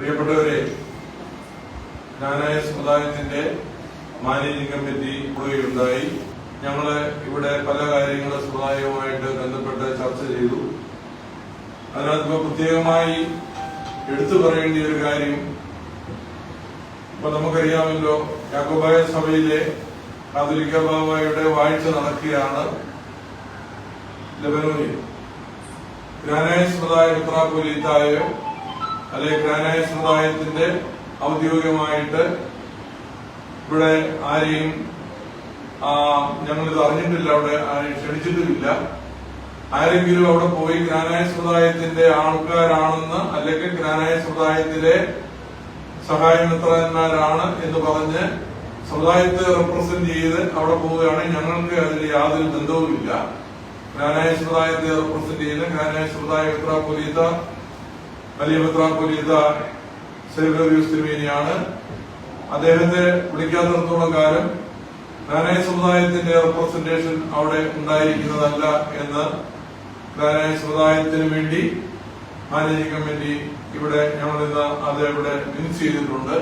പ്രിയപ്പെട്ടവരെ ജ്ഞാനായ സമുദായത്തിന്റെ managing committee കൂടുകയുണ്ടായി. ഞങ്ങൾ ഇവിടെ പല കാര്യങ്ങളും സമുദായവുമായിട്ട് ബന്ധപ്പെട്ട് ചർച്ച ചെയ്തു. അതിനകത്ത് പ്രത്യേകമായി എടുത്തു പറയേണ്ട ഒരു കാര്യം ഇപ്പൊ നമുക്കറിയാമല്ലോ യാക്കോബായ സഭയിലെ കാതോലിക്ക ബാബായുടെ വാഴ്ച നടക്കുകയാണ് ലബനോനിൽ. ഗ്രാനായ സമുദായ മിത്രാപൊലീത്തായോ അല്ലെ ഗ്രാനായ സമുദായത്തിന്റെ ഔദ്യോഗികമായിട്ട് ഇവിടെ ആരെയും ഞങ്ങളിത് അറിഞ്ഞിട്ടില്ല അവിടെ ആരെയും ക്ഷണിച്ചിട്ടുമില്ല. ആരെങ്കിലും അവിടെ പോയി ഗ്രാനായ സമുദായത്തിന്റെ ആൾക്കാരാണെന്ന് അല്ലെങ്കിൽ ഗ്രാനായ സമുദായത്തിലെ സഹായമിത്രന്മാരാണ് എന്ന് പറഞ്ഞ് സമുദായത്തെ റെപ്രസെന്റ് ചെയ്ത് അവിടെ പോവുകയാണെങ്കിൽ ഞങ്ങൾക്ക് അതിൽ യാതൊരു ബന്ധവുമില്ല. ഗ്രാനായ സമുദായത്തെ റെപ്രസെന്റ് ചെയ്യുന്ന ഗ്രാനായ സമുദായ മിത്ര വലിയ മിത്രാപൊലീത്ത സെൽവറിയൂസ് തിരുമേനിയാണ്. അദ്ദേഹത്തെ വിളിക്കാത്തിടത്തോളം കാലം ഗ്രാനായ സമുദായത്തിന്റെ റെപ്രസെന്റേഷൻ അവിടെ ഉണ്ടായിരിക്കുന്നതല്ല എന്ന് ഗ്രാനായ സമുദായത്തിന് വേണ്ടി മാനേജിംഗ് കമ്മിറ്റി ഇവിടെ ഞങ്ങൾ ഇന്ന് അത് ഇവിടെ മിൻസ് ചെയ്തിട്ടുണ്ട്.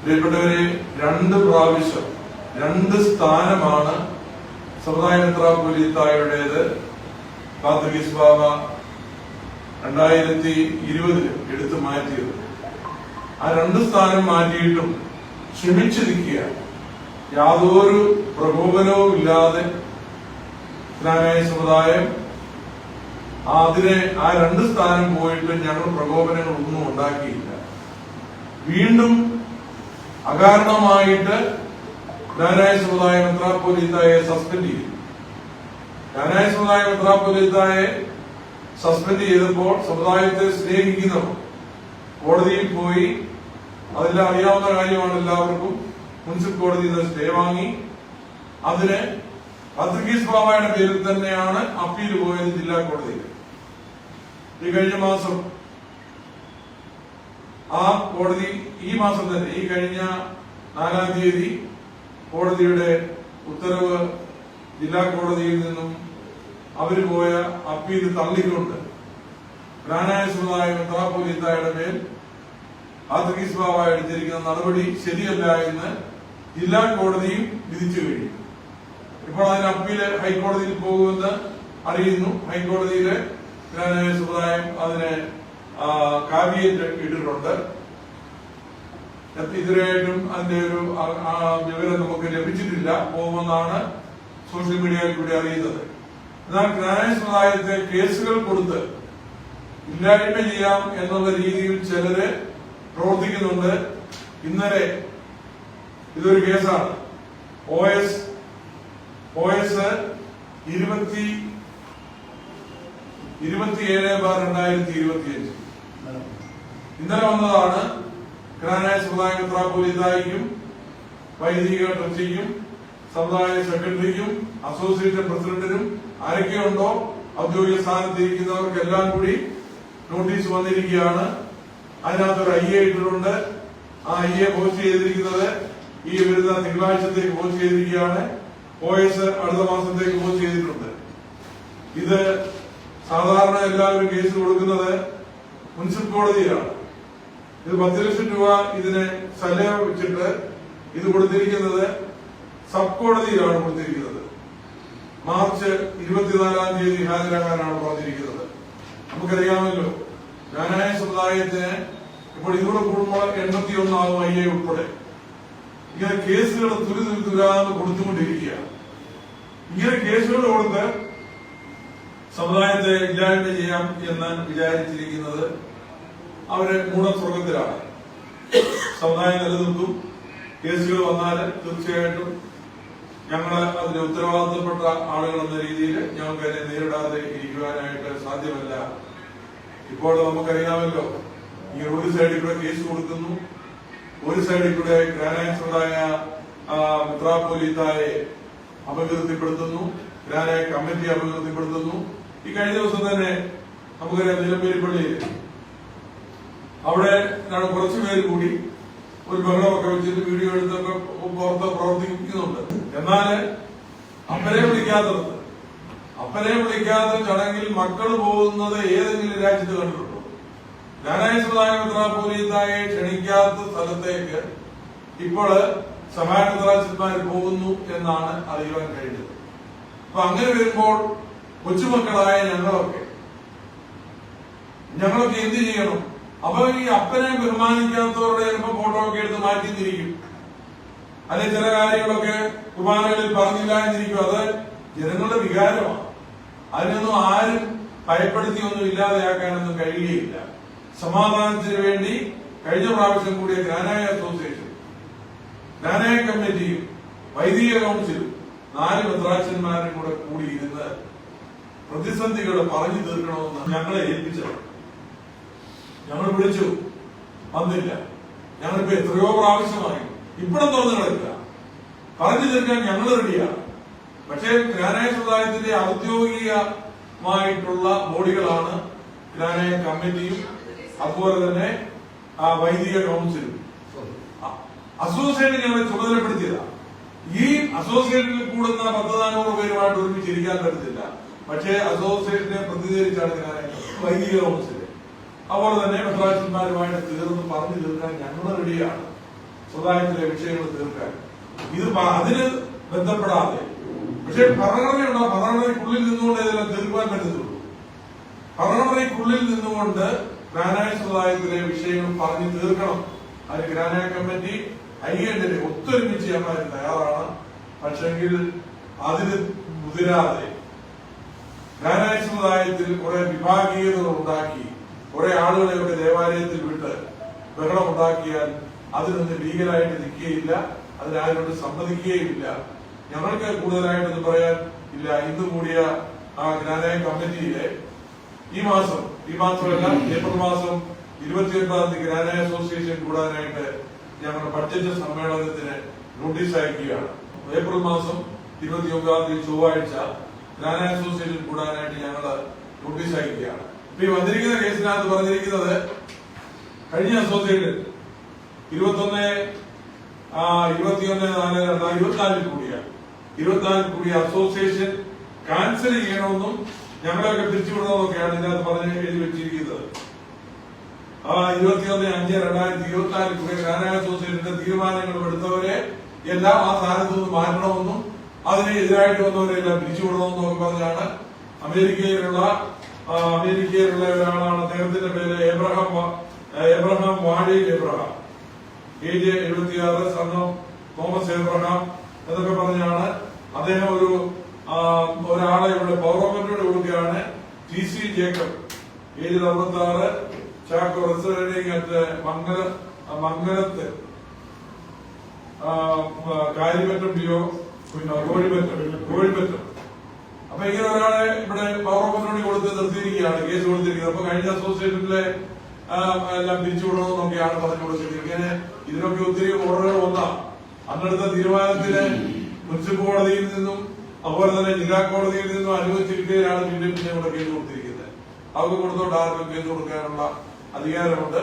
പ്രിയപ്പെട്ടവരെ രണ്ട് പ്രാവശ്യം രണ്ട് സ്ഥാനമാണ് സമുദായ മെത്രാപൊലീത്തായുടേത് കാത്തഗീസ് ബാബ രണ്ടായിരത്തി ഇരുപതിൽ എടുത്തു മാറ്റിയത്. ആ രണ്ട് സ്ഥാനം മാറ്റിയിട്ടും ക്ഷമിച്ചിരിക്കുക യാതൊരു പ്രകോപനവും ഇല്ലാതെ ഇസ്ലാമിക സമുദായം അതിനെ ആ രണ്ട് സ്ഥാനം പോയിട്ട് ഞങ്ങൾ പ്രകോപനങ്ങൾ ഒന്നും ഉണ്ടാക്കിയില്ല. വീണ്ടും അകാരണമായിട്ട് ജ്ഞാനായ സമുദായ മെത്രാപ്പൊലീത്തായെ സസ്പെൻഡ് ചെയ്തു. ജ്ഞാനായ സമുദായ മെത്രാപ്പൊലീത്തായെ സസ്പെൻഡ് ചെയ്തപ്പോൾ സമുദായത്തെ സ്നേഹിക്കുന്നവർ കോടതിയിൽ പോയി അതെല്ലാം അറിയാവുന്ന കാര്യമാണ് എല്ലാവർക്കും. മുനിസിപ്പൽ കോടതിയിൽ നിന്ന് സ്റ്റേ വാങ്ങി. അതിന് പത്രികീസ് ബാബയുടെ പേരിൽ തന്നെയാണ് അപ്പീൽ പോയത് ജില്ലാ കോടതിയിൽ. ഈ കഴിഞ്ഞ മാസം ആ കോടതി ഈ മാസം തന്നെ ഈ കഴിഞ്ഞ നാലാം തീയതി കോടതിയുടെ ഉത്തരവ് ജില്ലാ കോടതിയിൽ നിന്നും അവർ പോയ അപ്പീൽ തള്ളിക്കൊണ്ട് ഗ്രാനായ സമുദായ മെത്രാപ്പൊലീത്തായുടെ മേൽ ആദ്രീസ് ബാബ എടുത്തിരിക്കുന്ന നടപടി ശരിയല്ല എന്ന് ജില്ലാ കോടതിയും വിധിച്ചു കഴിഞ്ഞു. ഇപ്പോൾ അതിന് അപ്പീൽ ഹൈക്കോടതിയിൽ പോകുമെന്ന് അറിയുന്നു. ഹൈക്കോടതിയിലെ ഗ്രാനായ സമുദായം അതിനെ കാവ്യേറ്റ് ഇട്ടിട്ടുണ്ട്. ഇതുവരെയായിട്ടും അതിന്റെ ഒരു ആ- ആ വിവരം നമുക്ക് ലഭിച്ചിട്ടില്ല. പോകുമെന്നാണ് സോഷ്യൽ മീഡിയയിൽ കൂടി അറിയുന്നത്. എന്നാൽ ഗ്രാനായ സമുദായത്തെ കേസുകൾ കൊടുത്ത് ഇല്ലായ്മ ചെയ്യാം എന്നുള്ള രീതിയിൽ ചിലര് പ്രവർത്തിക്കുന്നുണ്ട്. ഇന്നലെ ഇതൊരു കേസാണ്. ഒ എസ് ഒ എസ് ഇരുപത്തി ഇരുപത്തിയേഴ് ബാർ രണ്ടായിരത്തി ഇരുപത്തിയഞ്ച് ഇന്നലെ വന്നതാണ് ഗ്രാനായ സമുദായ മെത്രാപ്പൊലിതായിക്കും വൈദിക ട്രസ്റ്റിക്കും സമുദായ സെക്രട്ടറിക്കും അസോസിയേഷൻ പ്രസിഡന്റിനും ആരൊക്കെയുണ്ടോ ഔദ്യോഗിക സ്ഥാനത്ത് ഇരിക്കുന്നവർക്കെല്ലാം കൂടി നോട്ടീസ് വന്നിരിക്കുകയാണ്. അതിനകത്ത് ഒരു ഐ എ ഇട്ടിട്ടുണ്ട്. ആ ഐ എ പോസ്റ്റ് ചെയ്തിരിക്കുന്നത് ഈ വരുന്ന തിങ്കളാഴ്ചത്തേക്ക് പോസ്റ്റ് ചെയ്തിരിക്കുകയാണ്. ഒ എസ് അടുത്ത മാസത്തേക്ക് പോസ്റ്റ് ചെയ്തിട്ടുണ്ട്. ഇത് സാധാരണ എല്ലാവരും കേസ് കൊടുക്കുന്നത് മുനിസിപ്പൽ കോടതിയിലാണ്. ഇത് പത്ത് ലക്ഷം രൂപ ഇതിന് സലഹ വെച്ചിട്ട് ഇത് കൊടുത്തിരിക്കുന്നത് സബ് കോടതിയിലാണ് കൊടുത്തിരിക്കുന്നത്. മാർച്ച് ഇരുപത്തിനാലാം തീയതി ഹാജരാകാനാണ് പറഞ്ഞിരിക്കുന്നത്. നമുക്കറിയാമല്ലോ ജ്ഞാനായ സമുദായത്തിന് ഇപ്പോൾ ഇതിലൂടെ കൂടുമ്പോൾ എൺപത്തി ഒന്നാകും ഐ എ ഉൾപ്പെടെ. ഇങ്ങനെ കേസുകൾ തുരി തുരി തുരാന്ന് കൊടുത്തുകൊണ്ടിരിക്കുകയാണ്. ഇങ്ങനെ കേസുകൾ കൊടുത്ത് സമുദായത്തെ ഇല്ലായ്മ ചെയ്യാം എന്ന് വിചാരിച്ചിരിക്കുന്നത് അവർ മൂഢസ്വർഗത്തിലാണ് സമുദായം നിലനിൽക്കും. കേസുകൾ വന്നാൽ തീർച്ചയായിട്ടും ഞങ്ങൾ അതിന് ഉത്തരവാദിത്തപ്പെട്ട ആളുകൾ എന്ന രീതിയിൽ ഞങ്ങൾക്ക് അതിനെ നേരിടാതെ ഇരിക്കുവാനായിട്ട് സാധ്യമല്ല. ഇപ്പോൾ നമുക്കറിയാമല്ലോ ഈ ഒരു സൈഡിൽ കൂടെ കേസ് കൊടുക്കുന്നു. ഒരു സൈഡിൽ കൂടെ ഗ്രാനായസുണ്ടായ മിത്രാപോലീത്തായെ അപകീർത്തിപ്പെടുത്തുന്നു. ഗ്രാനായ കമ്മിറ്റി അപകീർത്തിപ്പെടുത്തുന്നു. ഈ കഴിഞ്ഞ ദിവസം തന്നെ നമുക്കറിയാം നിലമ്പേരിപ്പള്ളിയിൽ അവിടെ കുറച്ചുപേർ കൂടി ഒരു ബഹളമൊക്കെ വെച്ചിട്ട് വീഡിയോ എടുത്തൊക്കെ പുറത്ത് പ്രവർത്തിക്കുന്നുണ്ട്. എന്നാൽ അപ്പനെ വിളിക്കാത്തത്. അപ്പനെ വിളിക്കാത്ത ചടങ്ങിൽ മക്കൾ പോകുന്നത് ഏതെങ്കിലും രാജ്യത്ത് കണ്ടിട്ടുണ്ടോ? ജ്ഞാനായ സുധാകമിത്ര പോലീസായി ക്ഷണിക്കാത്ത സ്ഥലത്തേക്ക് ഇപ്പോൾ ചിത്മാർ പോകുന്നു എന്നാണ് അറിയുവാൻ കഴിഞ്ഞത്. അപ്പൊ അങ്ങനെ വരുമ്പോൾ കൊച്ചുമക്കളായ ഞങ്ങളൊക്കെ ഞങ്ങളൊക്കെ എന്ത് ചെയ്യണം? അപ്പൊ ഈ അപ്പനെ ബഹുമാനിക്കാത്തവരുടെ ചിലപ്പോ ഫോട്ടോ ഒക്കെ എടുത്ത് മാറ്റി തിരിക്കും അല്ലെ ചില കാര്യങ്ങളൊക്കെ കുർബാനകളിൽ പറഞ്ഞില്ല എന്നിരിക്കും. അത് ജനങ്ങളുടെ വികാരമാണ്. അതിനൊന്നും ആരും ഭയപ്പെടുത്തി ഒന്നും ഇല്ലാതെയാക്കാനൊന്നും കഴിയുകയില്ല. സമാധാനത്തിന് വേണ്ടി കഴിഞ്ഞ പ്രാവശ്യം കൂടിയ ജ്ഞാനായ അസോസിയേഷൻ ജ്ഞാനായ കമ്മിറ്റിയും വൈദിക കൗൺസിലും നാല് മെത്രാച്ചന്മാരും കൂടെ കൂടിയിരുന്ന് പ്രതിസന്ധികൾ പറഞ്ഞു തീർക്കണമെന്ന് ഞങ്ങളെ ഏൽപ്പിച്ചത് ഞങ്ങൾ വിളിച്ചു. വന്നില്ല. ഞങ്ങളിപ്പോ എത്രയോ പ്രാവശ്യമായി ഇപ്പോഴും കിടക്കുക പറഞ്ഞു തീർക്കാൻ ഞങ്ങൾ റെഡിയാണ് പക്ഷേ ഗ്രാനായ സമുദായത്തിന്റെ ഔദ്യോഗികമായിട്ടുള്ള ബോഡികളാണ് ഗ്രാനായ കമ്മിറ്റിയും അതുപോലെ തന്നെ വൈദിക കൗൺസിലും. അസോസിയേഷൻ ഞങ്ങളെ ചുമതലപ്പെടുത്തിയതാണ് ഈ അസോസിയേഷനിൽ കൂടുന്ന പത്ത് നാനൂറ് പേരുമായിട്ട് ഒരുമിച്ചിരിക്കാൻ പറ്റത്തില്ല. പക്ഷേ അസോസിയേഷനെ പ്രതിനിധീകരിച്ചാണ് ഗ്രാനായ വൈദിക കൗൺസിൽ. അതുപോലെ തന്നെ മെത്രാച്ചന്മാരുമായിട്ട് തീർന്ന് പറഞ്ഞു തീർക്കാൻ ഞങ്ങൾ റെഡിയാണ്. സമുദായത്തിലെ വിഷയങ്ങൾ തീർക്കാൻ. ഇത് അതിന് ബന്ധപ്പെടാതെ പക്ഷെ ഭരണഘടനയുണ്ടോ? ഭരണഘടനയ്ക്കുള്ളിൽ നിന്നുകൊണ്ട് ഇതെല്ലാം തീർക്കാൻ പറ്റത്തുള്ളൂ. ഭരണഘടനയ്ക്കുള്ളിൽ നിന്നുകൊണ്ട് ഗ്രാനായ സമുദായത്തിലെ വിഷയങ്ങൾ പറഞ്ഞു തീർക്കണം. അതിന് ഗ്രാനായ കമ്മിറ്റി ഐക്യന്റെ ഒത്തൊരുമിച്ച് ചെയ്യാൻ തയ്യാറാണ്. പക്ഷെങ്കിൽ അതിന് മുതിരാതെ ഗ്രാനായ സമുദായത്തിൽ കുറെ വിഭാഗീയതകൾ ഉണ്ടാക്കി കുറെ ആളുകളെയൊക്കെ ദേവാലയത്തിൽ വിട്ട് ബഹളം ഉണ്ടാക്കിയാൽ അതിനൊന്ന് ലീഗലായിട്ട് നിൽക്കുകയില്ല അതിനാരോട് സമ്മതിക്കുകയില്ല ഞങ്ങൾക്ക് കൂടുതലായിട്ടൊന്നും പറയാൻ ഇല്ല. ഇന്ന് കൂടിയ ആ ജ്ഞാനായ കമ്മിറ്റിയിലെ ഈ മാസം ഈ മാസമല്ല ഏപ്രിൽ മാസം ഇരുപത്തിയൊൻപതാം തീയതി ജ്ഞാനായ അസോസിയേഷൻ കൂടാനായിട്ട് ഞങ്ങളുടെ ബഡ്ജറ്റ് സമ്മേളനത്തിന് നോട്ടീസ് അയക്കുകയാണ്. ഏപ്രിൽ മാസം ഇരുപത്തിയൊമ്പതാം തീയതി ചൊവ്വാഴ്ച ജ്ഞാനായ അസോസിയേഷൻ കൂടാനായിട്ട് ഞങ്ങൾ നോട്ടീസ് അയക്കുകയാണ്. ഈ വന്നിരിക്കുന്ന കേസിനകത്ത് പറഞ്ഞിരിക്കുന്നത് കഴിഞ്ഞ അസോസിയേറ്റ് ഇരുപത്തൊന്ന് ഇരുപത്തിയൊന്ന് നാല് ഇരുപത്തിനാലിൽ കൂടിയ. ഇരുപത്തിനാലിൽ കൂടിയ അസോസിയേഷൻ ക്യാൻസൽ ചെയ്യണമെന്നും ഞങ്ങളെയൊക്കെ പിരിച്ചുവിടണമെന്നൊക്കെയാണ് ഇതിനകത്ത് പറഞ്ഞ് എഴുതി വെച്ചിരിക്കുന്നത്. ആ ഇരുപത്തിയൊന്ന് അഞ്ച് രണ്ടായിരത്തി ഇരുപത്തിനാലിൽ കൂടിയ കാനായ അസോസിയേഷന്റെ തീരുമാനങ്ങൾ എടുത്തവരെ എല്ലാം ആ സ്ഥാനത്ത് നിന്ന് മാറ്റണമെന്നും അതിന് എതിരായിട്ട് വന്നവരെല്ലാം പിരിച്ചുവിടണമെന്നും ഒക്കെ പറഞ്ഞാണ് അമേരിക്കയിലുള്ള അമേരിക്കയിലുള്ള ഒരാളാണ്. അദ്ദേഹത്തിന്റെ പേര് എബ്രഹാം എബ്രഹാം വാഴി എബ്രഹാം ജെ എഴുപത്തിയാറ് സംഘം തോമസ് എബ്രഹാം എന്നൊക്കെ പറഞ്ഞാണ് അദ്ദേഹം ഒരു ഒരാളെ ഇവിടെ പൗർവമന്റിയുടെ കൂടിയാണ് ടി സി ജേക്കബ്. ഏജ് അറുപത്തി ആറ് ചാക്കോ റിസർവിംഗ് അറ്റ് മംഗല മംഗലത്ത്. കാര്യപറ്റം പിയോ പിന്നെ കോഴിപ്പറ്റം കോഴിപ്പറ്റം അപ്പൊ ഇങ്ങനെ ഒരാളെ ഇവിടെ പൗർവമന്ത്രി കൊടുത്ത് നിർത്തിയിരിക്കുകയാണ് കേസ് കൊടുത്തിരിക്കുന്നത്. അപ്പൊ കഴിഞ്ഞ അസോസിയേഷനിലെ എല്ലാം പിരിച്ചുവിടണമെന്നൊക്കെയാണ് പറഞ്ഞു കൊടുത്തിരിക്കുന്നത് ഇങ്ങനെ ഇതിനൊക്കെ ഒത്തിരി ഓർഡറുകൾ വന്ന. അന്നെടുത്ത തീരുമാനത്തിന് മുനിസിപ്പൽ കോടതിയിൽ നിന്നും അതുപോലെ തന്നെ ജില്ലാ കോടതിയിൽ നിന്നും അനുവദിച്ചിരിക്കുകയാണ് വീണ്ടും പിന്നെ ഇവിടെ കേസ് കൊടുത്തിരിക്കുന്നത്. അവർക്ക് കൊടുത്തോണ്ട് ആർക്കും കേസ് കൊടുക്കാനുള്ള അധികാരമുണ്ട്.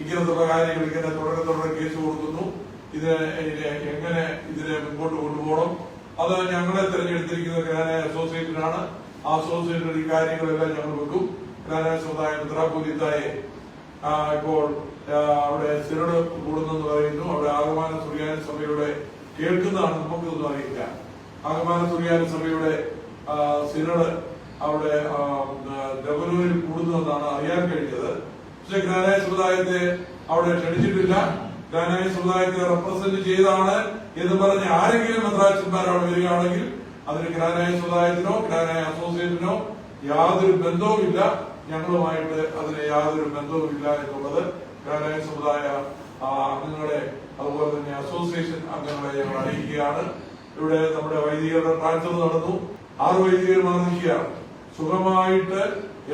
ഇങ്ങനത്തുള്ള കാര്യങ്ങൾ ഇങ്ങനെ തുടരെ തുടരെ കേസ് കൊടുക്കുന്നു. ഇത് ഇതിനെ എങ്ങനെ ഇതിനെ മുമ്പോട്ട് കൊണ്ടുപോകണം? അത് ഞങ്ങളെ തെരഞ്ഞെടുത്തിരിക്കുന്ന ഗ്രാനായ അസോസിയേഷനാണ് ആ അസോസിയേഷൻ ഈ കാര്യങ്ങളെല്ലാം ഞങ്ങൾ വെക്കും. ഗ്രാനായ സമുദായ മിത്രാപൂലിത്തായെ ആ, ഇപ്പോൾ അവിടെ സിരട് കൂടുന്നെന്ന് പറയുന്നു. അവിടെ ആഗമാന സുറിയാന സഭയുടെ കേൾക്കുന്നതാണ് നമുക്കിതൊന്നും അറിയില്ല. ആഗമാന സുറിയാന സഭയുടെ സിനഡ് അവിടെ ഡബലൂരിൽ കൂടുന്നുവെന്നാണ് അറിയാൻ കഴിഞ്ഞത്. പക്ഷെ ഗ്രാനായ സമുദായത്തെ അവിടെ ക്ഷണിച്ചിട്ടില്ല. ഗ്രാനായ സമുദായത്തെ റെപ്രസെന്റ് ചെയ്താണ് എന്ന് പറഞ്ഞ് ആരെങ്കിലും മദ്രാസന്മാർ അവിടെ വരികയാണെങ്കിൽ അതിന് ഗ്രാനായ സമുദായത്തിനോ ഗ്രാനായ അസോസിയേഷനോ യാതൊരു ബന്ധവുമില്ല. ഞങ്ങളുമായിട്ട് അതിന് യാതൊരു ബന്ധവുമില്ല എന്നുള്ളത് ഗ്രാനായ സമുദായ അംഗങ്ങളെ അതുപോലെ തന്നെ അസോസിയേഷൻ അംഗങ്ങളെ ഞങ്ങൾ അറിയിക്കുകയാണ്. ഇവിടെ നമ്മുടെ വൈദികരുടെ ട്രാൻസ്ഫർ നടന്നു. ആറ് വൈദികർ നിൽക്കുകയാണ് സുഖമായിട്ട്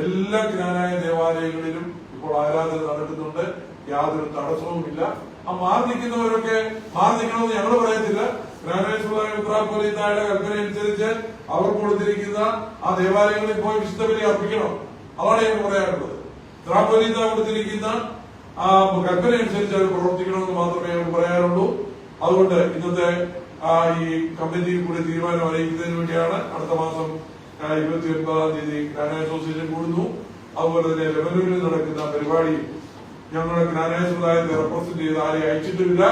എല്ലാ ജ്ഞാനായ ദേവാലയങ്ങളിലും ഇപ്പോൾ ആരാധന നടക്കുന്നുണ്ട്. യാതൊരു തടസ്സവുമില്ല. ആ മാറി നിൽക്കുന്നവരൊക്കെ മാറി നിൽക്കണമെന്ന് ഞങ്ങൾ പറയത്തില്ല. സമുദായ കൽപ്പന അനുസരിച്ച് അവർ കൊടുത്തിരിക്കുന്ന ആ ദേവാലയങ്ങളിൽ പോയി വിശുദ്ധ ബലി അർപ്പിക്കണം. അതാണ് ഞങ്ങൾ പറയാറുള്ളത്. മിത്രാപോലീത്ത കൊടുത്തിരിക്കുന്ന ആ കൽപ്പന അനുസരിച്ച് അവർ പ്രവർത്തിക്കണമെന്ന് മാത്രമേ ഞങ്ങൾ പറയാറുള്ളൂ. അതുകൊണ്ട് ഇന്നത്തെ ഈ കമ്മിറ്റിയിൽ കൂടി തീരുമാനം അറിയിക്കുന്നതിന് വേണ്ടിയാണ് അടുത്ത മാസം ഇരുപത്തി ഒൻപതാം തീയതി ഗ്രാനായ അസോസിയേഷൻ കൂടുന്നു. അതുപോലെ തന്നെ ലെബനൂരിൽ നടക്കുന്ന പരിപാടി ഞങ്ങളുടെ ഗ്രാനേജ് സമുദായത്തെ റെപ്രസെന്റ് ചെയ്ത് ആരെ അയച്ചിട്ടുമില്ല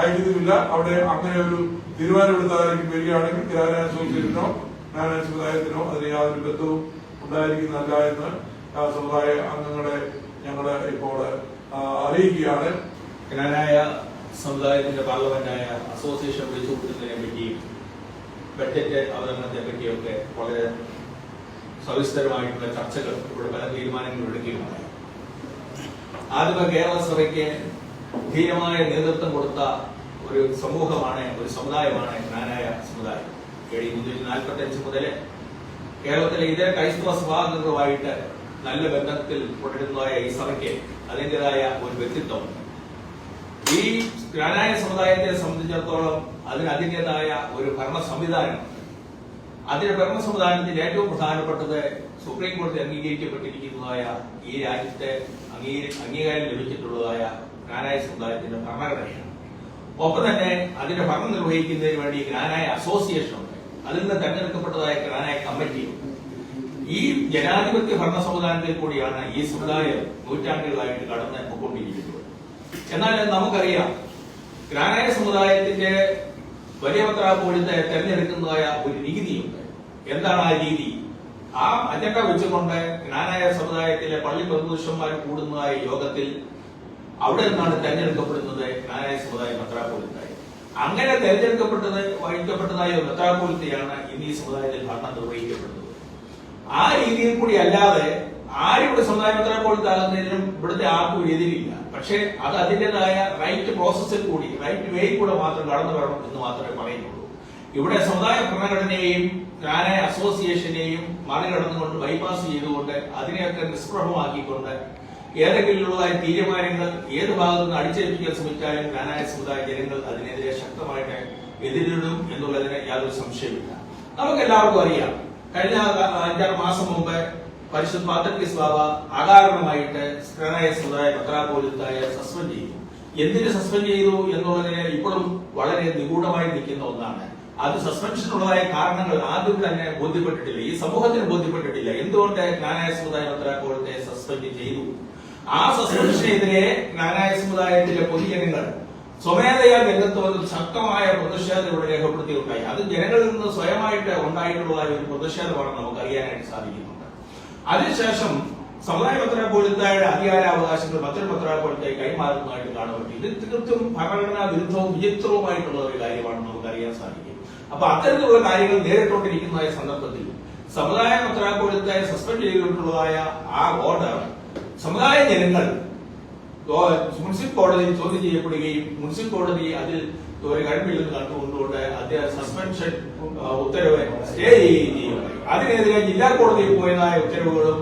അയക്കുന്നുമില്ല അവിടെ അങ്ങനെ ഒരു തീരുമാനമെടുത്തായിരിക്കും വരികയാണെങ്കിൽ ഗ്രാനേജ് അസോസിയേഷനോ ഗ്രാനേജ് സമുദായത്തിനോ അതിന് യാതൊരു ബന്ധവും ഉണ്ടായിരിക്കുന്നതല്ല എന്ന് സമുദായ അംഗങ്ങളെ ഞങ്ങൾ ഇപ്പോൾ അറിയിക്കുകയാണ്. ഗ്രാനായ സമുദായത്തിന്റെ പാർലമെന്റായ അസോസിയേഷൻ വിളിച്ചുകൂട്ടുന്നതിനെ പറ്റിയും ബഡ്ജറ്റ് അവതരണത്തെ പറ്റിയൊക്കെ വളരെ സവിസ്തരമായിട്ടുള്ള ചർച്ചകൾ ഇവിടെ പല തീരുമാനങ്ങൾ എടുക്കുകയുണ്ടായി. ആദ്യമ കേരള സഭയ്ക്ക് ധീരമായ നേതൃത്വം കൊടുത്ത ഒരു സമൂഹമാണ് ഒരു സമുദായമാണ് ജ്ഞാനായ സമുദായം. എ ഡി മുന്നൂറ്റി മുതൽ കേരളത്തിലെ ഇതര ക്രൈസ്തവ സഭാംഗങ്ങളുമായിട്ട് നല്ല ബന്ധത്തിൽ തുടരുന്നതായ ഈ സഭയ്ക്ക് അതിന്റെതായ ഒരു വ്യക്തിത്വം. ഈ ജ്ഞാനായ സമുദായത്തെ സംബന്ധിച്ചിടത്തോളം അതിന് അതിന്റെതായ ഒരു ഭരണ സംവിധാനം. അതിന്റെ ഭരണ സംവിധാനത്തിൽ ഏറ്റവും പ്രധാനപ്പെട്ടത് സുപ്രീം കോടതി അംഗീകരിക്കപ്പെട്ടിരിക്കുന്നതായ ഈ രാജ്യത്തെ അംഗീ- അംഗീകാരം ലഭിച്ചിട്ടുള്ളതായ ജ്ഞാനായ സമുദായത്തിന്റെ ഭരണഘടനയാണ്. ഒപ്പം തന്നെ അതിന്റെ ഭരണം നിർവഹിക്കുന്നതിന് വേണ്ടി ജ്ഞാനായ അസോസിയേഷൻ ഉണ്ട്. അതിൽ നിന്ന് തെരഞ്ഞെടുക്കപ്പെട്ടതായ ജ്ഞാനായ കമ്മിറ്റിയുണ്ട് ഈ ജനാധിപത്യ ഭരണ സംവിധാനത്തിൽ കൂടിയാണ് ഈ സമുദായം നൂറ്റാണ്ടുകളായിട്ട് കടന്ന് പൊക്കൊണ്ടിരിക്കുന്നത്. എന്നാൽ നമുക്കറിയാം ഗ്രാനായ സമുദായത്തിന്റെ വലിയ പത്ര പോലത്തെ തെരഞ്ഞെടുക്കുന്നതായ ഒരു രീതിയുണ്ട്. എന്താണ് ആ രീതി? ആ അജണ്ട വെച്ചുകൊണ്ട് ജ്ഞാനായ സമുദായത്തിലെ പള്ളി പ്രതിപുരുഷന്മാർ കൂടുന്നതായ യോഗത്തിൽ അവിടെ നിന്നാണ് തെരഞ്ഞെടുക്കപ്പെടുന്നത് ജ്ഞാനായ സമുദായം മെത്രാപോലിത്തായി അങ്ങനെ തെരഞ്ഞെടുക്കപ്പെട്ടത് വഹിക്കപ്പെട്ടതായ മെത്രാപോലിത്തയാണ് ഇന്ന് ഈ സമുദായത്തിൽ ഭരണം നിർവഹിക്കപ്പെടുന്നത്. ആ രീതിയിൽ കൂടി അല്ലാതെ ആരിവിടെ സമുദായ പത്രാപോലത്താകുന്നതിനും ഇവിടുത്തെ ആർക്കും എതിരില്ല. പക്ഷേ അത് അതിന്റെതായ റൈറ്റ് പ്രോസസ്സിൽ കൂടി റൈറ്റ് വേയിൽ കൂടെ മാത്രം കടന്നു വരണം എന്ന് മാത്രമേ പറയുന്നുള്ളൂ. ഇവിടെ സമുദായ ഭരണഘടനയെയും ജ്ഞാനായ അസോസിയേഷനെയും മറികടന്നുകൊണ്ട് ബൈപ്പാസ് ചെയ്തുകൊണ്ട് അതിനെയൊക്കെ നിഷ്പ്രഭമാക്കിക്കൊണ്ട് ഏതെങ്കിലുമുള്ളതായ തീരുമാനങ്ങൾ ഏത് ഭാഗത്തു നിന്ന് അടിച്ചേൽപ്പിക്കാൻ ശ്രമിച്ചാലും ജ്ഞാനായ സമുദായ ജനങ്ങൾ അതിനെതിരെ ശക്തമായിട്ട് എതിരിടും എന്നുള്ളതിന് യാതൊരു സംശയമില്ല നമുക്ക് എല്ലാവർക്കും അറിയാം കഴിഞ്ഞ അഞ്ചാറ് മാസം മുമ്പ് പരിശുദ്ധ പാത്രക്കിസ് ബാബ അകാരണമായിട്ട് ജ്ഞാനായ സമുദായ പത്രാപോലിത്തായ സസ്പെൻഡ് ചെയ്തു. എന്തിന് സസ്പെൻഡ് ചെയ്തു എന്നുള്ളതിന് ഇപ്പോഴും വളരെ നിഗൂഢമായി നിൽക്കുന്ന ഒന്നാണ് അത് സസ്പെൻഷനുള്ളതായ കാരണങ്ങൾ ആദ്യം തന്നെ ബോധ്യപ്പെട്ടിട്ടില്ല. ഈ സമൂഹത്തിന് ബോധ്യപ്പെട്ടിട്ടില്ല. എന്തുകൊണ്ട് ജ്ഞാനായ സമുദായ മന്ത്രാക്കോളത്തെ സസ്പെൻഡ് ചെയ്തു? ആ സസ്പെൻഷനെതിരെ ജ്ഞാനായ സമുദായത്തിലെ പൊതുജനങ്ങൾ സ്വമേധയാ രംഗത്ത് വന്ന് ശക്തമായ പ്രതിഷേധം ഇവിടെ രേഖപ്പെടുത്തിയിട്ടുണ്ടായി അത് ജനങ്ങളിൽ നിന്ന് സ്വയമായിട്ട് ഉണ്ടായിട്ടുള്ളതായ ഒരു പ്രതിഷേധമാണ് നമുക്ക് അറിയാനായിട്ട് സാധിക്കുന്നുണ്ട്. അതിനുശേഷം സമുദായ പത്രാപോലത്തായുടെ അധികാരാവകാശങ്ങൾ മറ്റൊരു പത്രാപോലത്തായി കൈമാറുന്നതായിട്ട് പറ്റും ഇത് തീർത്തും ഭരണഘടനാ വിരുദ്ധവും വിചിത്രവുമായിട്ടുള്ള ഒരു കാര്യമാണ് നമുക്ക് അറിയാൻ സാധിക്കും. അപ്പൊ അത്തരത്തിലുള്ള കാര്യങ്ങൾ നേരിട്ടുകൊണ്ടിരിക്കുന്നതായ സന്ദർഭത്തിൽ സമുദായ മന്ത്രാലയത്തെ സസ്പെൻഡ് ചെയ്തിട്ടുള്ളതായ ആ ഓർഡർ സമുദായ ജനങ്ങൾ മുനിസിപ്പൽ കോടതിയിൽ ചോദ്യം ചെയ്യപ്പെടുകയും മുനിസിപ്പൽ കോടതി അതിൽ ഒരു കഴിവില്ലെന്ന് കണ്ടുകൊണ്ടുകൊണ്ട് അദ്ദേഹം സസ്പെൻഷൻ ഉത്തരവ് സ്റ്റേ ചെയ്യുകയും ചെയ്യും. അതിനെതിരെ ജില്ലാ കോടതിയിൽ പോയതായ ഉത്തരവുകളും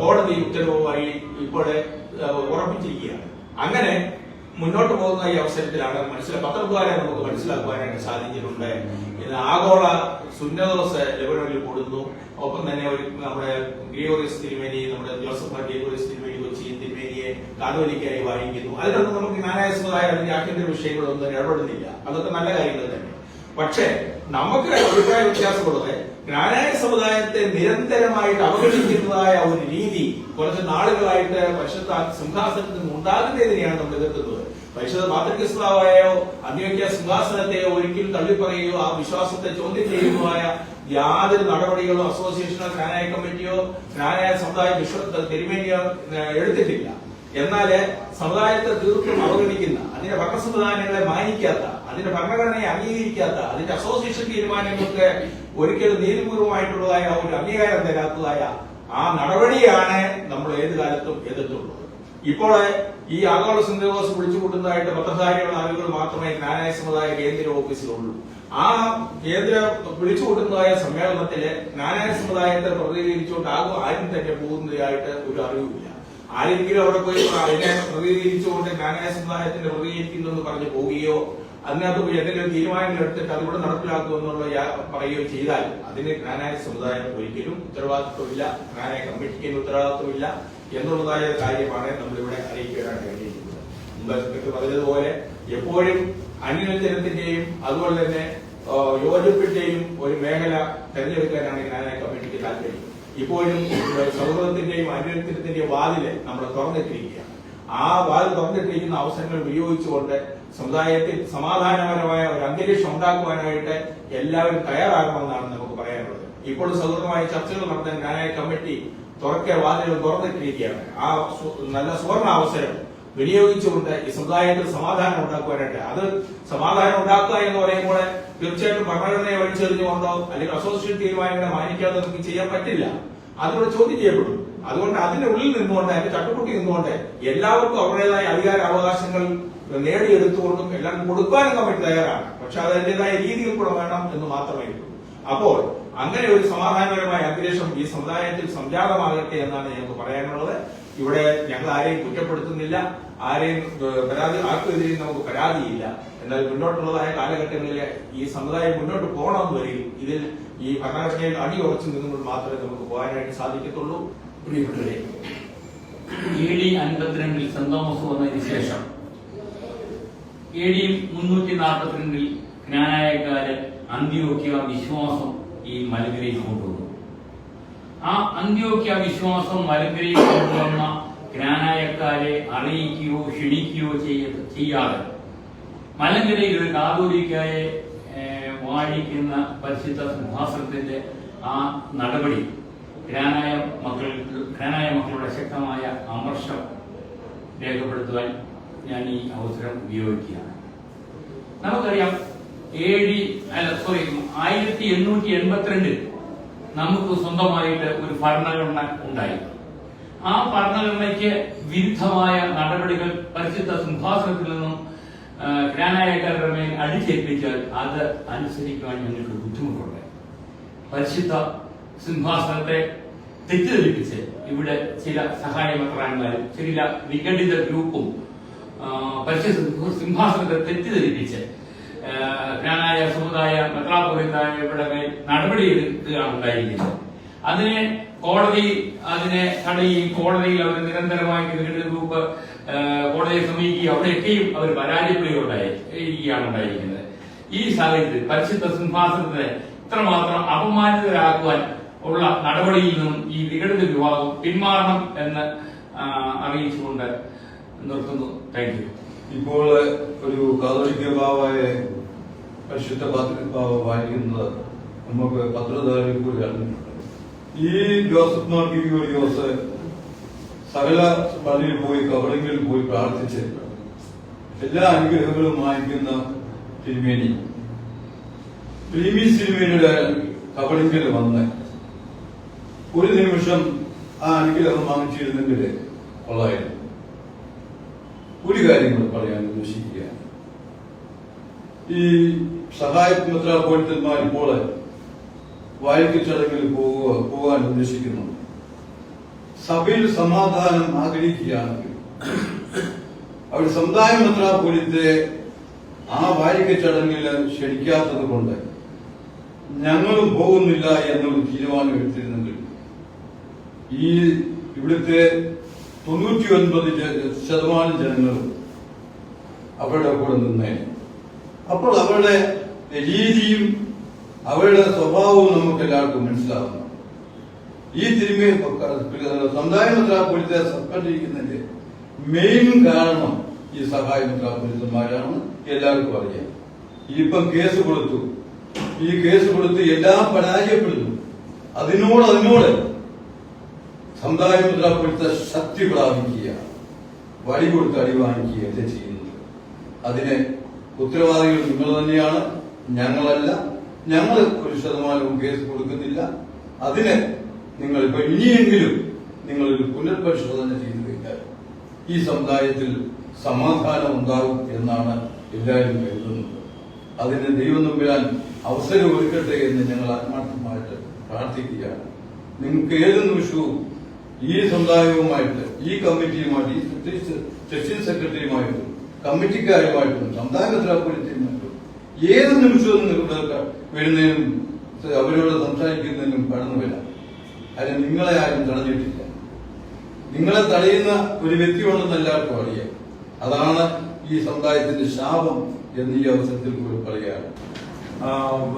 കോടതി ഉത്തരവുമായി ഇപ്പോൾ ഉറപ്പിച്ചിരിക്കുകയാണ്. അങ്ങനെ മുന്നോട്ട് പോകുന്ന ഈ അവസരത്തിലാണ് മനസ്സിലെ പത്രദ്വാര നമുക്ക് മനസ്സിലാക്കുവാനായിട്ട് സാധിച്ചിട്ടുണ്ട്. ഇത് ആഗോള സുന്നദോസ് ലെബനോനിൽ കൂടുന്നു. ഒപ്പം തന്നെ ഒരു നമ്മുടെ ഗ്രിയോറിയസ് തിരുമേനി നമ്മുടെ ജോസഫ് ഗ്രിയോറിയസ് തിരുമേനി കൊച്ചി തിരുമേനിയെ കാതോലിക്കായി വായിക്കുന്നു അതിലൊന്നും നമുക്ക് സമുദായ അതിന്റെ ആഭ്യന്തര വിഷയങ്ങളൊന്നും ഇടപെടുന്നില്ല. അതൊക്കെ നല്ല കാര്യങ്ങൾ തന്നെ. പക്ഷേ നമുക്ക് അഭിപ്രായ വ്യത്യാസമുള്ളത് ജ്ഞാനായ സമുദായത്തെ നിരന്തരമായിട്ട് അവഗണിക്കുന്നതായ ഒരു രീതി കുറച്ച് നാളുകളായിട്ട് പരിശുദ്ധ സിംഹാസനത്തിൽ നിന്ന് ഉണ്ടാകുന്നതിനെയാണ് നമ്മൾ എതിർക്കുന്നത്. പരിശുദ്ധ മാതൃകസ്ലാവായോ അന്യോക്യ സിംഹാസനത്തെയോ ഒരിക്കലും തള്ളിപ്പറയുകയോ ആ വിശ്വാസത്തെ ചോദ്യം ചെയ്യുന്നതുമായ യാതൊരു നടപടികളോ അസോസിയേഷനോ ജ്ഞാനായ കമ്മിറ്റിയോ ജ്ഞാനായ സമുദായ വിശ്വ തിരുമേനിയോ എടുത്തിട്ടില്ല. എന്നാൽ സമുദായത്തെ തീർത്തും അവഗണിക്കുന്ന അതിന്റെ ഭരണ സംവിധാനങ്ങളെ മാനിക്കാത്ത അതിന്റെ ഭരണഘടനയെ അംഗീകരിക്കാത്ത അതിന്റെ അസോസിയേഷൻ തീരുമാനങ്ങൾക്ക് ഒരിക്കലും നീതിപൂർവമായിട്ടുള്ളതായ ഒരു അംഗീകാരം തരാത്തതായ ആ നടപടിയാണ് നമ്മൾ ഏത് കാലത്തും എതിർത്തുള്ളത്. ഇപ്പോൾ ഈ ആഗോള സിന്ധവോസ് വിളിച്ചു കൂട്ടുന്നതായിട്ട് പത്രധാരിയുള്ള ആളുകൾ മാത്രമേ ജ്ഞാനായ സമുദായ കേന്ദ്ര ഓഫീസിലുള്ളൂ. ആ കേന്ദ്ര വിളിച്ചു കൂട്ടുന്നതായ സമ്മേളനത്തിൽ ജ്ഞാനായ സമുദായത്തെ പ്രതിനിധീകരിച്ചുകൊണ്ട് ആകും ആരും തന്നെ പോകുന്നതായിട്ട് ഒരു അറിവില്ല ആരെങ്കിലും അവിടെ പോയി അതിനെ പ്രതിനിധീകരിച്ചുകൊണ്ട് ജ്ഞാനായ സമുദായത്തിന്റെ പ്രതികരിക്കുന്നു എന്ന് പറഞ്ഞു പോവുകയോ അതിനകത്ത് പോയി എന്തെങ്കിലും തീരുമാനങ്ങൾ എടുത്തിട്ട് അതുകൂടെ നടപ്പിലാക്കുമെന്നുള്ള പറയുകയോ ചെയ്താൽ അതിന് ജ്ഞാനായ സമുദായം ഒരിക്കലും ഉത്തരവാദിത്വമില്ല. ജ്ഞാനായ കമ്മിറ്റിക്ക് ഉത്തരവാദിത്വമില്ല. എന്നുള്ളതായ കാര്യമാണ് നമ്മളിവിടെ അറിയിക്കാനാണ് കഴിഞ്ഞിരിക്കുന്നത്. മുമ്പ് പറഞ്ഞതുപോലെ എപ്പോഴും അനുരഞ്ജനത്തിന്റെയും അതുപോലെ തന്നെ യോജിപ്പിന്റെയും ഒരു മേഖല തെരഞ്ഞെടുക്കാനാണ് ഞാൻ കമ്മിറ്റിക്ക് താല്പര്യം. ഇപ്പോഴും സൗഹൃദത്തിന്റെയും അനുരക്തത്തിന്റെയും വാതിൽ നമ്മൾ തുറന്നിട്ടിരിക്കുകയാണ്. ആ വാതിൽ തുറന്നിട്ടിരിക്കുന്ന അവസരങ്ങൾ വിനിയോഗിച്ചുകൊണ്ട് സമുദായത്തിൽ സമാധാനപരമായ ഒരു അന്തരീക്ഷം ഉണ്ടാക്കുവാനായിട്ട് എല്ലാവരും തയ്യാറാകണമെന്നാണ് നമുക്ക് പറയാനുള്ളത്. ഇപ്പോൾ സൗഹൃദമായ ചർച്ചകൾ നടത്താൻ ഞാനായ കമ്മിറ്റി തുറക്കെ വാതിലുകൾ തുറന്നിട്ടിരിക്കുകയാണ്. ആ നല്ല സുവർണ അവസരം വിനിയോഗിച്ചുകൊണ്ട് ഈ സമുദായത്തിൽ സമാധാനം ഉണ്ടാക്കുവാനായിട്ട് അത് സമാധാനം ഉണ്ടാക്കുക എന്ന് പറയുമ്പോൾ തീർച്ചയായിട്ടും ഭരണഘടനയെ വലിച്ചെറിഞ്ഞുകൊണ്ടോ അല്ലെങ്കിൽ അസോസിയേഷൻ തീരുമാനങ്ങളെ മാനിക്കാതെ നമുക്ക് ചെയ്യാൻ പറ്റില്ല. അതിലൂടെ ചോദ്യം ചെയ്യപ്പെടും. അതുകൊണ്ട് അതിന്റെ ഉള്ളിൽ നിന്നുകൊണ്ട് അതിന്റെ ചട്ടക്കുട്ടി നിന്നുകൊണ്ട് എല്ലാവർക്കും അവരുടേതായ അധികാര അവകാശങ്ങൾ നേടിയെടുത്തുകൊണ്ടും എല്ലാം കൊടുക്കാനും കമ്മിറ്റി തയ്യാറാണ്. പക്ഷെ അത് അതിന്റേതായ രീതിയിൽ കൂടെ വേണം എന്ന് മാത്രമേ ഉള്ളൂ. അപ്പോൾ അങ്ങനെ ഒരു സമാധാനപരമായ അന്തരീക്ഷം ഈ സമുദായത്തിൽ സംജാതമാകട്ടെ എന്നാണ് ഞങ്ങൾക്ക് പറയാനുള്ളത്. ഇവിടെ ഞങ്ങൾ ആരെയും കുറ്റപ്പെടുത്തുന്നില്ല ആരെയും പരാതി ആർക്കെതിരെയും നമുക്ക് പരാതിയില്ല. എന്നാൽ മുന്നോട്ടുള്ളതായ കാലഘട്ടങ്ങളിൽ ഈ സമുദായം മുന്നോട്ട് പോകണമെന്ന് വരികയും ഇതിൽ ഈ ഭരണഘടനയിൽ അടിയുറച്ചു നിന്നുകൊണ്ട് മാത്രമേ നമുക്ക് പോകാനായിട്ട് സാധിക്കത്തുള്ളൂ. പ്രിയപ്പെട്ടവരെ. അൻപത്തിരണ്ടിൽ സെന്റ് വന്നതിന് ശേഷം. എ ഡി മുന്നൂറ്റി നാൽപ്പത്തിരണ്ടിൽ ജ്ഞാനായക്കാര് അന്ത്യോക്യ വിശ്വാസം ഈ മലങ്കരയിൽ കൊണ്ടുവന്നു. ആ അന്ത്യോക്യ വിശ്വാസം മലങ്കരയിൽ കൊണ്ടുവന്ന ജ്ഞാനായക്കാരെ അറിയിക്കുകയോ ക്ഷണിക്കുകയോ ചെയ്യ ചെയ്യാതെ മലങ്കരയിൽ ഒരു കാതോലിക്കായെ വാഴിക്കുന്ന പരിശുദ്ധ സിംഹാസനത്തിന്റെ ആ നടപടി ഗ്രാനായ മക്കൾക്ക് ഗ്രാനായ മക്കളുടെ ശക്തമായ അമർഷം രേഖപ്പെടുത്തുവാൻ ഞാൻ ഈ അവസരം ഉപയോഗിക്കുകയാണ്. നമുക്കറിയാം എ ഡി അല്ല സോറി ആയിരത്തി എണ്ണൂറ്റി എൺപത്തിരണ്ടിൽ നമുക്ക് സ്വന്തമായിട്ട് ഒരു ഭരണഘടന ഉണ്ടായി. ആ ഭരണഘടനയ്ക്ക് വിരുദ്ധമായ നടപടികൾ പരിശുദ്ധ സിംഹാസനത്തിൽ നിന്നും ഗ്രാനായക്കാരുടെ അടിച്ചേൽപ്പിച്ചാൽ അത് അനുസരിക്കുവാൻ ഞങ്ങൾക്ക് ബുദ്ധിമുട്ടുണ്ട്. പരിശുദ്ധ സിംഹാസനത്തെ തെറ്റിദ്ധരിപ്പിച്ച് ഇവിടെ ചില സഹായ മെത്രാന്മാരും ചില വിഘടിത ഗ്രൂപ്പും പരിശുദ്ധ സിംഹാസനത്തെ തെറ്റിദ്ധരിപ്പിച്ച് ആ, ജ്ഞാനായ സമുദായ മെത്രാപൊലിത്തായയുടെ മേൽ നടപടിയെടുക്കുകയാണ് ഉണ്ടായിരിക്കുന്നത്. അതിനെ കോടതി അതിനെ തടയുകയും കോടതിയിൽ അവർ നിരന്തരമായി വിഘടിത ഗ്രൂപ്പ് കോടതിയെ സമീപിക്കുകയും അവിടെയൊക്കെയും അവർ പരാജയപ്പെടുകയുണ്ടായി ഉണ്ടായിരിക്കുന്നത്. ഈ സാഹചര്യത്തിൽ പരിശുദ്ധ സിംഹാസനത്തെ ഇത്രമാത്രം അപമാനിതരാക്കുവാൻ ഉള്ള നടപടിയിൽ നിന്നും ഈ വിഘടിത വിഭാഗം പിന്മാറണം എന്ന് അറിയിച്ചുകൊണ്ട് നിർത്തുന്നു. Thank you. ഇപ്പോൾ ഒരു കാതോലിക്ക ബാവായ പരിശുദ്ധ ബാവ വായിക്കുന്നത് നമുക്ക് പത്രധാരിൽ കൂടി അറിഞ്ഞിട്ടുണ്ട്. ഈ ജോസഫ് മാർ ജോസ് സകല പള്ളിയിൽ പോയി കവറിങ്ങിൽ പോയി പ്രാർത്ഥിച്ച് എല്ലാ അനുഗ്രഹങ്ങളും വാങ്ങിക്കുന്ന തിരുമേനി. പ്രീമി സിനിമയുടെ കവളിങ്കിൽ വന്ന് ഒരു നിമിഷം ആ അനുഗ്രഹം വാങ്ങിച്ചിരുന്നെങ്കിൽ കൊള്ളായിരുന്നു. ഒരു കാര്യം കൂടെ പറയാൻ ഉദ്ദേശിക്കുകയാണ്. ഈ സഹായ പോലീസന്മാർ ഇപ്പോൾ വായിക്ക ചടങ്ങിൽ പോകുക പോകാൻ ഉദ്ദേശിക്കുന്നുണ്ട്. സഭയിൽ സമാധാനം ആഗ്രഹിക്കുകയാണെങ്കിൽ അവർ സമുദായ മെത്രാപോലിത്തെ ആ വായിക ചടങ്ങിൽ ക്ഷണിക്കാത്തത് കൊണ്ട് ഞങ്ങളും പോകുന്നില്ല എന്നൊരു തീരുമാനം എടുത്തിരുന്നെങ്കിൽ ഈ ഇവിടുത്തെ തൊണ്ണൂറ്റി ഒൻപത് ശതമാനം ജനങ്ങളും അവരുടെ കൂടെ നിന്നേ. അപ്പോൾ അവരുടെ രീതിയും അവരുടെ സ്വഭാവവും നമുക്ക് എല്ലാവർക്കും മനസ്സിലാവുന്നു. ഈ തിരുമേ സമുദായ സസ്പെൻഡ് ചെയ്യുന്നതിന്റെ മെയിൻ കാരണം ഈ സഹായ മെത്രാപ്പൊലിത്തന്മാരാണ് എല്ലാവർക്കും അറിയാം. ഇപ്പം കേസ് കൊടുത്തു. ഈ കേസ് കൊടുത്ത് എല്ലാം പരാജയപ്പെടുന്നു. അതിനോട് അതിനോട് സമുദായ മുദ്രാപ്പെടുത്ത ശക്തി പ്രാപിക്കുക വഴി കൊടുത്ത് അടി വാങ്ങിക്കുകയല്ല ചെയ്യുന്നത് അതിന് ഉത്തരവാദികൾ നിങ്ങൾ തന്നെയാണ്. ഞങ്ങളല്ല. ഞങ്ങൾ ഒരു ശതമാനവും കേസ് കൊടുക്കുന്നില്ല. അതിന് നിങ്ങൾ ഇപ്പൊ ഇനിയെങ്കിലും നിങ്ങൾ ഒരു പുനർപരിശോധന ചെയ്തു കഴിഞ്ഞാൽ ഈ സമുദായത്തിൽ സമാധാനം ഉണ്ടാകും എന്നാണ് എല്ലാവരും കരുതുന്നത്. അതിന് ദൈവം നമ്പുരാൻ അവസരം ഒരുക്കട്ടെ എന്ന് ഞങ്ങൾ ആത്മാർത്ഥമായിട്ട് പ്രാർത്ഥിക്കുകയാണ്. നിങ്ങൾക്ക് ഏത് നിമിഷവും ഈ സമുദായവുമായിട്ട് ഈ കമ്മിറ്റിയുമായിട്ട് ഈ സെക്ഷൻ സെക്രട്ടറിയുമായിട്ടും കമ്മിറ്റിക്കാരുമായിട്ടും സമുദായ മെത്രാപ്പൊലിത്തയുമായിട്ടും ഏത് നിമിഷവും നിങ്ങൾക്ക് വരുന്നതിനും അവരോട് സംസാരിക്കുന്നതിനും കടന്നു വരാം. അതിന് നിങ്ങളെ ആരും തടഞ്ഞിട്ടില്ല. നിങ്ങളെ തടയുന്ന ഒരു വ്യക്തിയുണ്ടെന്ന് എല്ലാവർക്കും അറിയാം. അതാണ് ഈ സമുദായത്തിന്റെ ശാപം എന്ന് ഈ അവസരത്തിൽ കൂടി പറയുകയാണ്.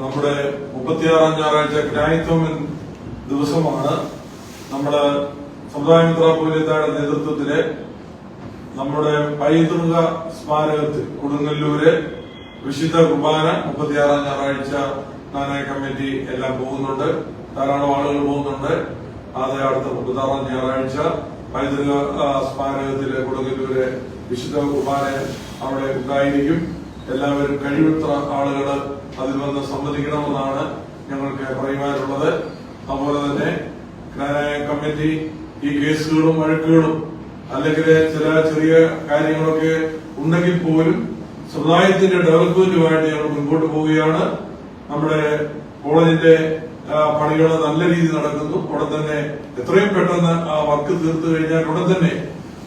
നമ്മുടെ മുപ്പത്തിയാറാം ഞായറാഴ്ച ഗ്രാഹിത്വം ദിവസമാണ് നമ്മുടെ സമുദായ മിത്രാപൂലിയത്തായുടെ നേതൃത്വത്തിലെ നമ്മുടെ പൈതൃക സ്മാരകത്തിൽ കൊടുങ്ങല്ലൂര് വിശുദ്ധ കുർബാന മുപ്പത്തിയാറാം ഞായറാഴ്ച നാനായ കമ്മിറ്റി എല്ലാം പോകുന്നുണ്ട്. ധാരാളം ആളുകൾ പോകുന്നുണ്ട്. അത് അടുത്ത മുപ്പത്താറാം ഞായറാഴ്ച പൈതൃക സ്മാരകത്തിൽ കൊടുങ്ങല്ലൂര് വിശുദ്ധ കുർബാന അവിടെ ഉണ്ടായിരിക്കും. എല്ലാവരും കഴിവത്ര ആളുകൾ അതിൽ വന്ന് സംബന്ധിക്കണമെന്നാണ് ഞങ്ങൾക്ക് പറയുവാനുള്ളത്. അതുപോലെ തന്നെ കമ്മിറ്റി ഈ കേസുകളും വഴക്കുകളും അല്ലെങ്കിൽ ചില ചെറിയ കാര്യങ്ങളൊക്കെ ഉണ്ടെങ്കിൽ പോലും സമുദായത്തിന്റെ ഡെവലപ്മെന്റുമായിട്ട് ഞങ്ങൾ മുൻപോട്ട് പോവുകയാണ്. നമ്മുടെ കോളേജിന്റെ പണികൾ നല്ല രീതിയിൽ നടക്കുന്നു. ഉടൻ തന്നെ എത്രയും പെട്ടെന്ന് ആ വർക്ക് തീർത്തു കഴിഞ്ഞാൽ ഉടൻ തന്നെ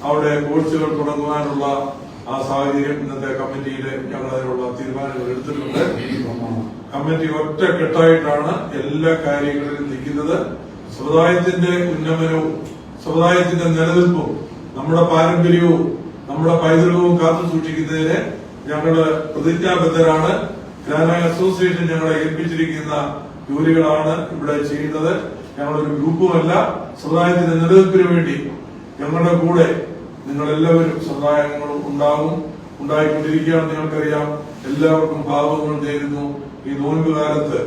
അവിടെ കോഴ്സുകൾ തുടങ്ങുവാനുള്ള ആ സാഹചര്യം ഇന്നത്തെ കമ്മിറ്റിയിൽ ഞങ്ങൾ അതിനുള്ള തീരുമാനങ്ങൾ എടുത്തിട്ടുണ്ട്. കമ്മിറ്റി ഒറ്റക്കെട്ടായിട്ടാണ് എല്ലാ കാര്യങ്ങളിലും നിൽക്കുന്നത്. സമുദായത്തിന്റെ ഉന്നമനവും സമുദായത്തിന്റെ നിലനിൽപ്പും നമ്മുടെ പാരമ്പര്യവും നമ്മുടെ പൈതൃകവും കാത്തു സൂക്ഷിക്കുന്നതിന് ഞങ്ങൾ പ്രതിജ്ഞാബദ്ധരാണ്. ഗ്രാമീണ അസോസിയേഷൻ ഞങ്ങളെ ഏൽപ്പിച്ചിരിക്കുന്ന ജോലികളാണ് ഇവിടെ ചെയ്യുന്നത്. ഞങ്ങളൊരു ഗ്രൂപ്പുമല്ല. സമുദായത്തിന്റെ നിലനിൽപ്പിന് വേണ്ടി ഞങ്ങളുടെ കൂടെ നിങ്ങളെല്ലാവരും സമുദായങ്ങളും ഉണ്ടാകും. ഉണ്ടായിക്കൊണ്ടിരിക്കുകയാണ് നിങ്ങൾക്കറിയാം എല്ലാവർക്കും ഭാവങ്ങൾ നേരുന്നു. ഈ നോൻപ് കാലത്ത്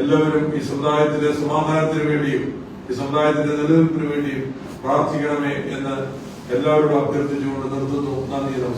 എല്ലാവരും ഈ സമുദായത്തിന്റെ സമാധാനത്തിന് വേണ്ടിയും ഈ സമുദായത്തിന്റെ നിലനിൽപ്പിന് വേണ്ടിയും പ്രാർത്ഥിക്കണമേ എന്ന് എല്ലാവരോടും അഭ്യർത്ഥിച്ചുകൊണ്ട് നിർത്തുന്നു. നന്ദി നമസ്കാരം.